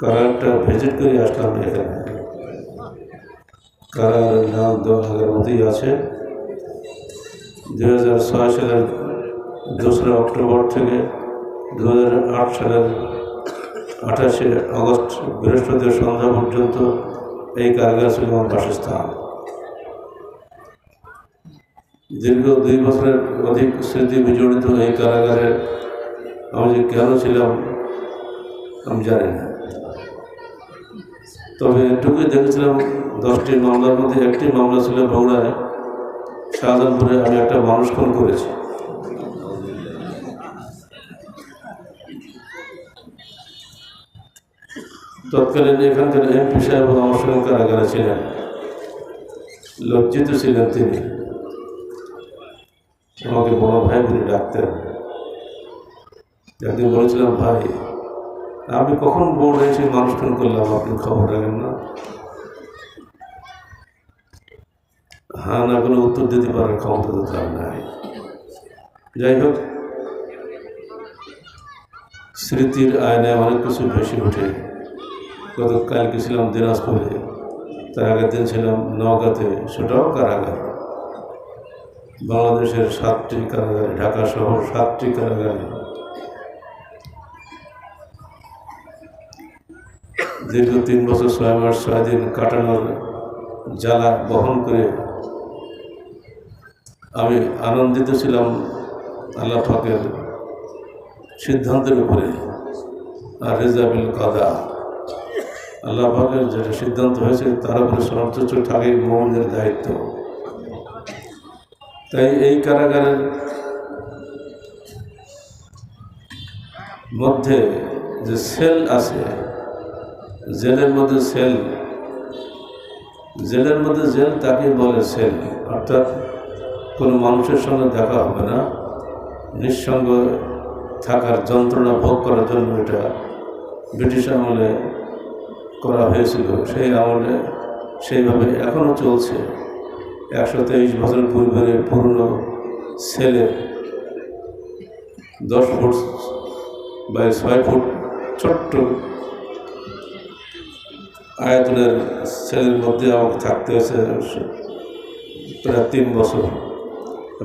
কারাগারটা visit করে আসলাম এখানে। কারাগারের নাম দেওয়া লাগার মতোই আছে। দু হাজার ছয় সালের দোসরা অক্টোবর থেকে দু হাজার আট সালের আঠাশে আগস্ট বৃহস্পতিবার সন্ধ্যা পর্যন্ত এই কারাগার ছিল আমার বাসস্থান। দীর্ঘ দুই বছরের অধিক স্মৃতি বিজড়িত এই কারাগারে আমি যে কেন ছিলাম, আমি জানি না। তবে এটুকুই দেখেছিলাম, দশটি মামলার মধ্যে একটি মামলা ছিল বগুড়ায়। শাহজাহানপুরে আমি একটা মানুষ খুন করেছি। তৎকালীন এখানকার এমপি সাহেব আমার সঙ্গে কারাগারে ছিলেন। লজ্জিত ছিলেন তিনি। আমাকে বড় ভাই বলে ডাকতেন। একদিন বলেছিলাম, ভাই আমি কখন বড় হয়েছি মানুষ ফোন করলাম আপনি খবর রাখেন না। হ্যাঁ না, কোনো উত্তর দিতে পারার ক্ষমতা তো তার নাই। যাই হোক, স্মৃতির আয়নায় অনেক কিছু ভেসে ওঠে। গতকাল গেছিলাম দিনাজপুরে, তার আগের দিন ছিলাম নওগাঁতে, সেটাও কারাগার। বাংলাদেশের সাতটি কারাগারে, ঢাকা শহর সাতটি কারাগারে। দীর্ঘ তিন বছর ছয় মাস, ছয় দিন কাটানোর জ্বালা বহন করে আমি আনন্দিত ছিলাম আল্লাহ পাকের সিদ্ধান্তের উপরে। আর রেজাবিল কাদা আল্লাহ পাকের যেটা সিদ্ধান্ত হয়েছে, তার উপরে সর্বোচ্চ থাকেই মোহাম্মদের দায়িত্ব। তাই এই কারাগারের মধ্যে যে সেল আছে জেলের মধ্যে সেল। জেলের মধ্যে জেল তাকে বলে সেল। অর্থাৎ কোনো মানুষের সঙ্গে দেখা হবে না। নিঃসঙ্গ থাকার যন্ত্রণা ভোগ করার জন্য এটা ব্রিটিশ আমলে করা হয়েছিল। সেই আমলে সেইভাবে এখনও চলছে। একশো তেইশ বছর পূর্বের পুরনো ছেলে দশ ফুট বাই ছয় ফুট ছোট্ট আয়তনের ছেলের মধ্যে আমাকে থাকতে হয়েছে প্রায় তিন বছর।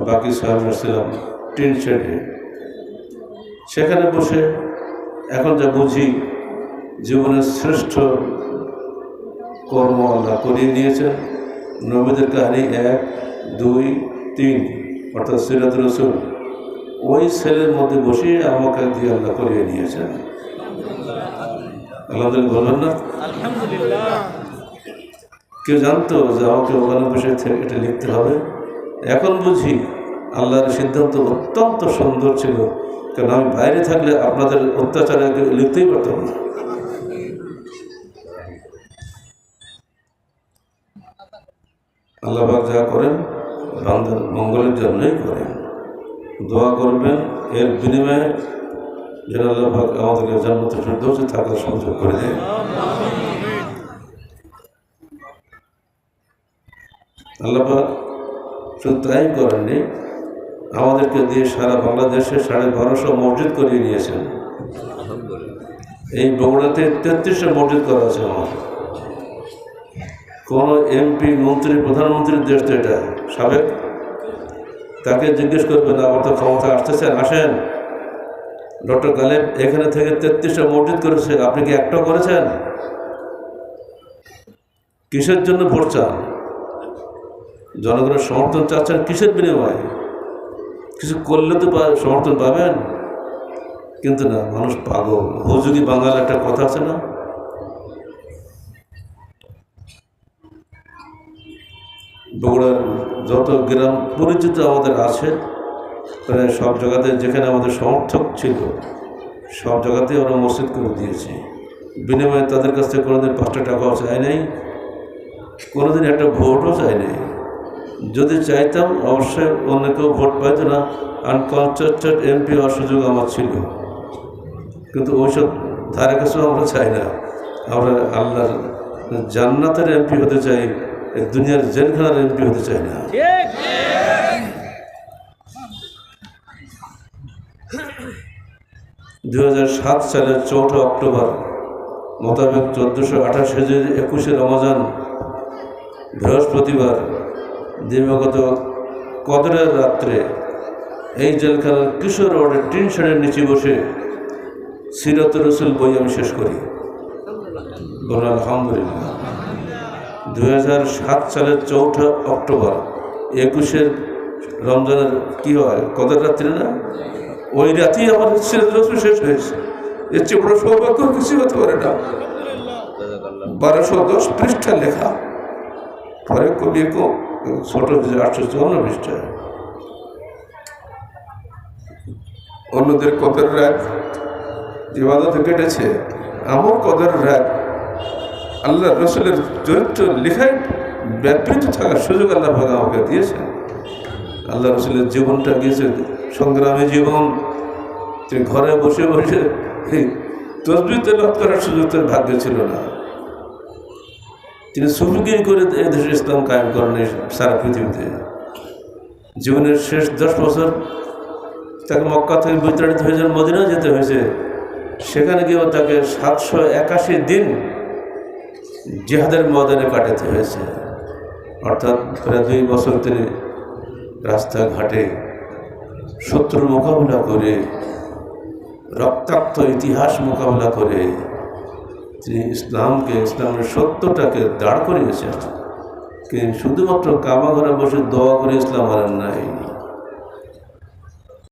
বাকি ছয় মাস ছিলাম টিন শেডে সেখানে বসে এখন যা বুঝি জীবনের শ্রেষ্ঠ কর্ম আল্লাহ করিয়ে দিয়েছেন। নবীদের কাহিনী এক, দুই, তিন, অর্থাৎ সিরাত রসুল। ওই ছেলের মধ্যে বসিয়ে আমাকে দিয়ে আল্লাহ করিয়ে নিয়েছেন আলহামদুলিল্লাহ বলবেন না। কেউ জানতো যে আমাকে ওখানে বসে এটা লিখতে হবে? এখন বুঝি আল্লাহর সিদ্ধান্ত অত্যন্ত সুন্দর ছিল। কারণ আমি বাইরে থাকলে আপনাদের অত্যাচারে লিখতেই পারতাম না। আল্লাহ যা করেন, বান্দার মঙ্গলের জন্যই করেন। দোয়া করবেন, এর বিনিময়ে আমাদেরকে করে দেয়। আল্লাহ শুধু তাই করেননি, আমাদেরকে দিয়ে সারা বাংলাদেশে সাড়ে বারোশো মসজিদ করিয়ে নিয়েছেন। এই বগুড়াতে তেত্রিশটা মসজিদ করা আছে আমার। কোনো এমপি মন্ত্রী, প্রধানমন্ত্রীর দেশ তো এটা, সাবেক। তাকে জিজ্ঞেস করবেন, আবার তো ক্ষমতা আসতেছে, আসেন? ডক্টর গালেব, এখানে থেকে তেত্রিশটা মসজিদ করেছে আপনি কি একটাও করেছেন? কিসের জন্য ভোট চান? জনগণের সমর্থন চাচ্ছেন কিসের বিনিময়ে? কিছু করলে তো সমর্থন পাবেন। কিন্তু না, মানুষ পাগল। হুজুরি বাঙাল একটা কথা আছে না? বগুড়ার যত গ্রাম পরিচিত আমাদের আছে সব জায়গাতে যেখানে আমাদের সমর্থক ছিল, সব জায়গাতেই ওরা মসজিদ করে দিয়েছি। বিনিময়ে তাদের কাছ থেকে কোনোদিন পাঁচটা টাকাও চাই নাই, কোনোদিন একটা ভোটও চাই নাই। যদি চাইতাম, অবশ্যই অন্য কেউ ভোট পাইত না। আনকনসেস্টেড এমপি হওয়ার সুযোগ আমার ছিল। কিন্তু ওইসব ধারে কাছেও আমরা চাই না। আমরা আল্লাহর জান্নাতের এমপি হতে চাই, দুনিয়ার জেলখানার এমপি হতে চাই না। দু হাজার সাত সালের চৌঠা অক্টোবর মোতাবেক চোদ্দোশো আঠাশ হাজার একুশে রমজান বৃহস্পতিবার দিবাগত কদরের রাত্রে এই জেলখানার কিশোর রোডের টিন শেডের নিচে বসে সিরত রসুল বই আমি শেষ করি। আলহামদুলিল্লাহ। সাত সালের চৌঠা অক্টোবর একুশের রমজানের কি হয়? কদর রাত্রে না? ওই রাতেই আমার রসুল শেষ হয়েছে এর চেয়ে বড় সৌভাগ্য কিছু হতে পারে না। বারোশো দশ পৃষ্ঠা লেখা, পরে কবি ছোট হয়েছে আটশো চুয়ান্ন পৃষ্ঠা অন্যদের কদর রাত ইবাদতে কেটেছে আমার কদের রাত আল্লাহ রসুলের চরিত্র লেখায় ব্যাপৃত থাকার সুযোগ আল্লাহ ভাগ আমাকে দিয়েছেন। আল্লাহ রসুলের জীবনটা গিয়েছে সংগ্রামী জীবন। তিনি ঘরে বসে বসে তসবি তেলাপ করার সুযোগ তার ভাগ্যে ছিল না। তিনি সুফিগিরি করে এই দেশে ইসলাম কায়েম করেন সারা পৃথিবীতে। জীবনের শেষ দশ বছর তাকে মক্কা থেকে বিতাড়িত হয়েছে মদিনা যেতে হয়েছে, সেখানে গিয়েও তাকে সাতশো একাশি দিন জিহাদের ময়দানে কাটাতে হয়েছে। অর্থাৎ প্রায় দুই বছর তিনি রাস্তাঘাটে শত্রুর মোকাবিলা করে, রক্তাক্ত ইতিহাস মোকাবিলা করে, তিনি ইসলামকে, ইসলামের সত্যটাকে দাঁড় করিয়েছেন কিন্তু শুধুমাত্র কামাঘরে বসে দোয়া করে ইসলাম আনেন নাই।